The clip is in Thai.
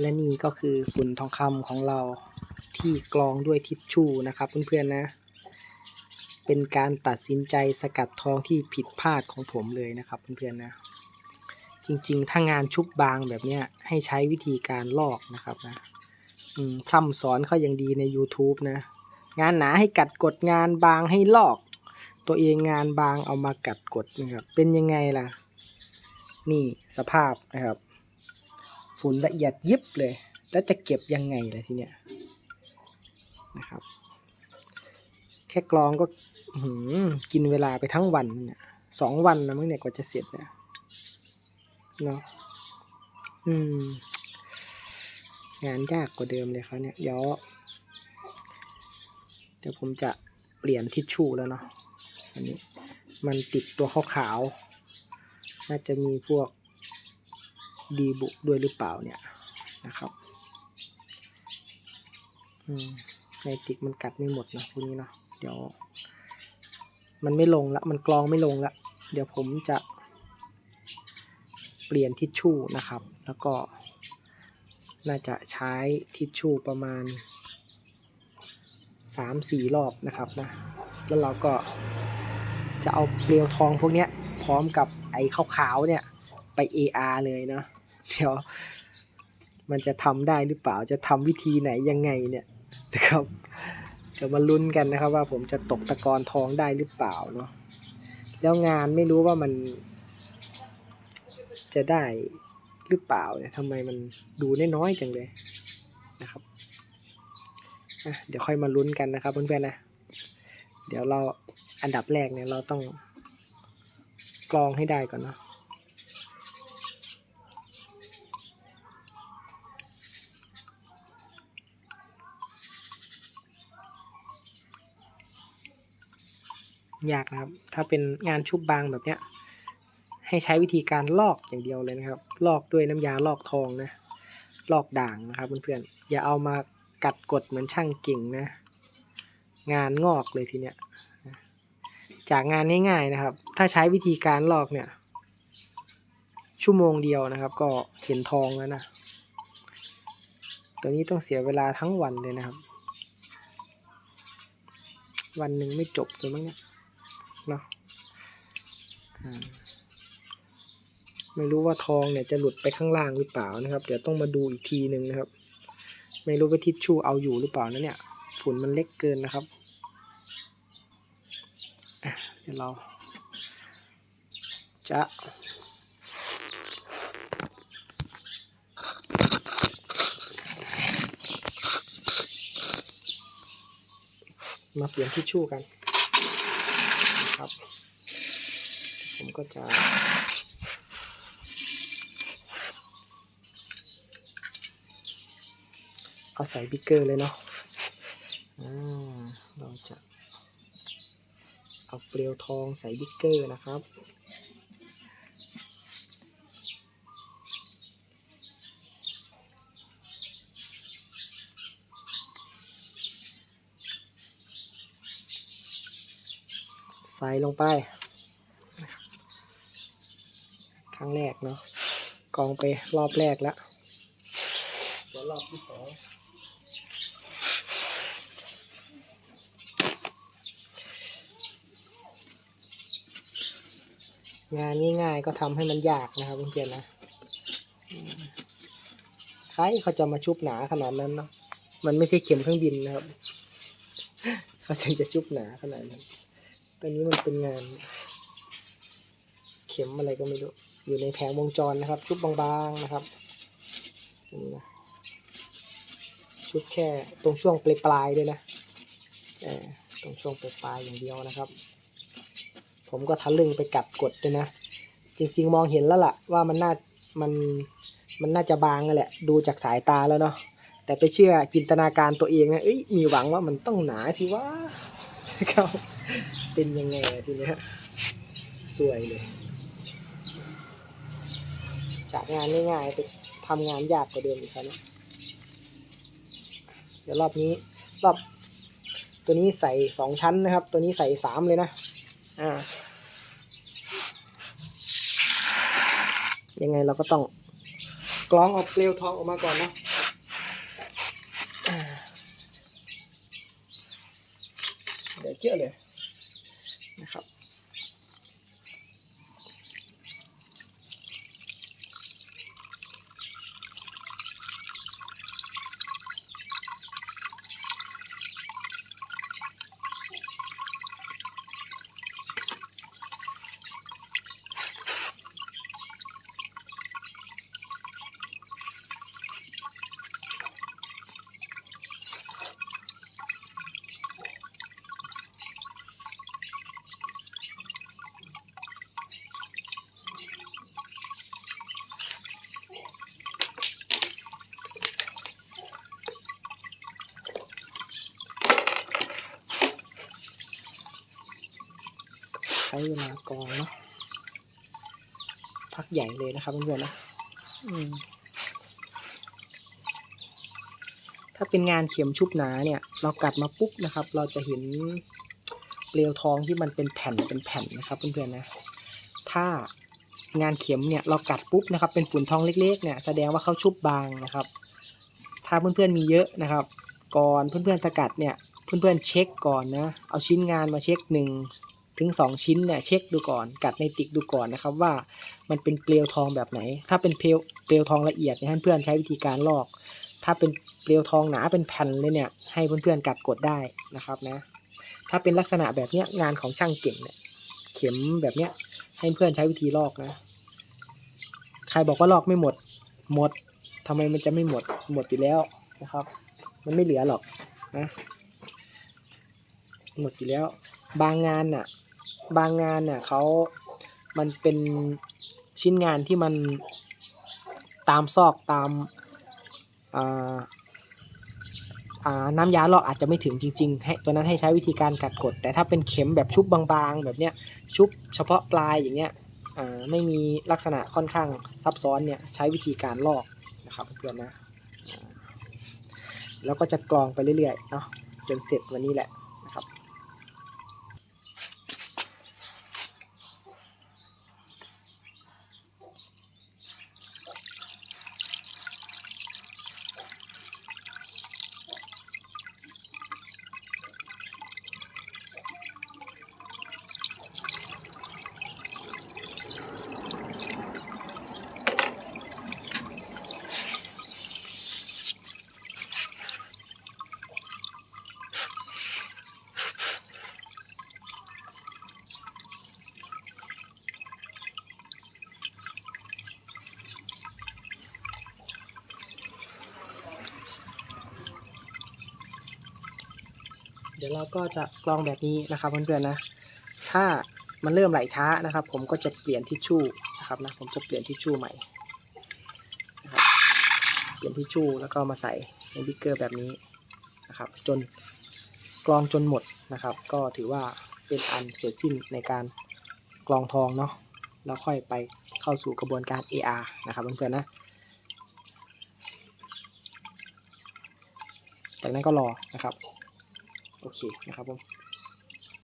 และนี่ก็คือฝุ่นทองคำของเราที่กรองด้วยทิชชู่นะครับเพื่อนๆนะ เป็นการตัดสินใจสกัดทองที่ผิดพลาดของผมเลยนะครับเพื่อนๆนะ จริงๆ ถ้างานชุบบางแบบเนี้ยให้ใช้วิธีการลอกนะครับนะอืมพร่ำสอนเขายังดีใน YouTube นะ งานหนาให้กัดกดงานบางให้ลอก ตัวเองงานบางเอามากัดกดนะครับเป็นยังไงล่ะ นี่สภาพนะครับ ฝุ่นละเอียดยิบเลย แล้วจะเก็บยังไงล่ะทีเนี้ยนะครับ แค่กรองก็หือกินเวลาไปทั้งวันเนี่ยสองวันนะมั้งเนี่ยกว่าจะเสร็จเนี่ยเนาะอืม งานยากกว่าเดิมเลยครับเนี่ยเดี๋ยวเดี๋ยวผมจะเปลี่ยนทิชชู่แล้วเนาะอันนี้มันติดตัวขาวๆน่าจะมีพวก ดีบุกด้วยหรือเปล่าเนี่ยนะครับอืมในติกมันกัดไม่หมดนะพวกนี้เนาะเดี๋ยว มันไม่ลงละมันกรองไม่ลงละเดี๋ยวผมจะ เปลี่ยนทิชชู่นะครับ แล้วก็น่าจะใช้ทิชชู่ประมาณ 3-4 รอบนะครับนะ แล้วเราก็จะเอาเปลวทองพวกเนี้ยพร้อมกับไอ้ขาวๆเนี่ย ไป AR เลยเนาะ เดี๋ยวมันจะทำได้หรือเปล่าจะทำวิธีไหนยังไงเนี่ยนะครับเดี๋ยวมาลุ้นกันนะครับว่าผมจะตกตะกอนทองได้หรือเปล่าเนาะแล้วงานไม่รู้ว่ามัน จะได้หรือเปล่าเนี่ยทำไมมันดูน้อยๆจังเลยนะครับเดี๋ยวค่อยมาลุ้นกันนะครับเพื่อนๆนะ เดี๋ยวเราอันดับแรกเนี่ยเราต้องกรองให้ได้ก่อนเนาะ ยากนะครับ ถ้าเป็นงานชุบบางแบบเนี้ย ให้ใช้วิธีการลอกอย่างเดียวเลยนะครับ ลอกด้วยน้ำยาลอกทองนะ ลอกด่างนะครับเพื่อนๆ อย่าเอามากัดกดเหมือนช่างเก่งนะ งานงอกเลยทีเนี้ย จากงานง่ายๆนะครับ ถ้าใช้วิธีการลอกเนี่ย ชั่วโมงเดียวนะครับ ก็เห็นทองแล้วนะ ตัวนี้ต้องเสียเวลาทั้งวันเลยนะครับวันหนึ่งไม่จบเลยมั้งเนี่ย เนาะไม่รู้ว่าทองเนี่ยจะหลุดไปข้างล่างหรือเปล่านะครับ เดี๋ยวต้องมาดูอีกทีหนึ่งนะครับ ไม่รู้ว่าทิชชู่เอาอยู่หรือเปล่านะเนี่ยฝุ่นมันเล็กเกินนะครับเดี๋ยวเราจะมาเปลี่ยนทิชชู่กัน นะครับ ผมก็จะเอาใส่บิ๊กเกอร์เลยเนาะเราจะเอาเปลวทองใส่บิ๊กเกอร์นะครับ ใส่ลงไป ครั้งแรกเนาะกองไปรอบแรกแล้วเดี๋ยวรอบที่สองงานง่ายๆก็ทำให้มันยากนะครับเพื่อนๆนะอืมใครเขาจะมาชุบหนาขนาดนั้นเนาะ มันไม่ใช่เข็มเครื่องบินนะครับ เขาถึงจะชุบหนาขนาดนั้นต อนนี้มันเป็นงาน เข็มอะไรก็ไม่รู้ อยู่ในแผงวงจรนะครับ ชุบบางๆนะครับนี่นะชุดแค่ตรงช่วงปลายๆด้วยนะตรงช่วงปลายๆอย่างเดียวนะครับ ผมก็ทะลึ่งไปกัดกดด้วยนะ จริง ๆ มองเห็นแล้วล่ะ ว่ามันน่ามันมันน่าจะบางนั่นแหละ ดูจากสายตาแล้วเนาะแต่ไปเชื่อจินตนาการตัวเองนะเอ้ยมีหวังว่ามันต้องหนาสิว่า เขาเป็นยังไงทีเนี้ยสวยเลย จากงานง่ายๆไปทำงานยากกว่าเดิมอีกครับเดี๋ยวรอบนี้รอบตัวนี้ใส่สองชั้นนะครับ ตัวนี้ใส่สามเลยนะ อ่า ยังไงเราก็ต้องกรองเอาเปลวทองออกมาก่อนนะ เยอะเลยนะครับ ช้เวลากรองเนาะพักใหญ่เลยนะครับเพื่อนๆนะถ้าเป็นงานเข็มชุบหนาเนี่ย เรากัดมาปุ๊บนะครับ เราจะเห็นเปลวทองที่มันเป็นแผ่นเป็นแผ่นนะครับเพื่อนๆนะ ถ้างานเข็มเนี่ยเรากัดปุ๊บนะครับ เป็นฝุ่นทองเล็กๆเนี่ยแสดงว่าเขาชุบบางนะครับ ถ้าเพื่อนๆมีเยอะนะครับ ก่อนเพื่อนๆสกัดเนี่ยเพื่อนๆเช็คก่อนนะ เอาชิ้นงานมาเช็คหนึ่ง ถึง 2 ชิ้นเนี่ยเช็คดูก่อน กัดในติกดูก่อนนะครับว่ามันเป็นเปลวทองแบบไหน ถ้าเป็นเปลวเปลวทองละเอียดเนี่ยเพื่อนใช้วิธีการลอก ถ้าเป็นเปลวทองหนาเป็นแผ่นเลยเนี่ยให้เพื่อนๆกัดกดได้นะครับนะ ถ้าเป็นลักษณะแบบเนี้ยงานของช่างเก่งเนี่ยเข็มแบบเนี้ยให้เพื่อนใช้วิธีลอกนะ ใครบอกว่าลอกไม่หมดหมดทำไมมันจะไม่หมดหมดอยู่แล้วนะครับ มันไม่เหลือหรอกนะหมดอยู่แล้ว บางงานน่ะ บางงานน่ะเขามันเป็นชิ้นงานที่มันตามซอกตามน้ำยาลอกอาจจะไม่ถึงจริงๆให้ตัวนั้นให้ใช้วิธีการกัดกด แต่ถ้าเป็นเข็มแบบชุบบางๆ แบบเนี้ยชุบเฉพาะปลายอย่างเงี้ยไม่มีลักษณะค่อนข้างซับซ้อนเนี่ยใช้วิธีการลอกนะครับเพื่อนนะแล้วก็จะกรองไปเรื่อยๆเนาะจนเสร็จวันนี้แหละ เดี๋ยวเราก็จะกรองแบบนี้นะครับเพื่อนๆนะ ถ้ามันเริ่มไหลช้านะครับ ผมก็จะเปลี่ยนทิชชู่นะครับนะผมจะเปลี่ยนทิชชู่ใหม่นะครับเปลี่ยนทิชชู่แล้วก็มาใส่ในบิ๊กเกอร์แบบนี้นะครับ จนกรองจนหมดนะครับ ก็ถือว่าเป็นอันเสร็จสิ้นในการกรองทองเนาะแล้วค่อยไปเข้าสู่กระบวนการ AR นะครับเพื่อนๆนะจากนั้นก็รอนะครับ โอเคนะครับผม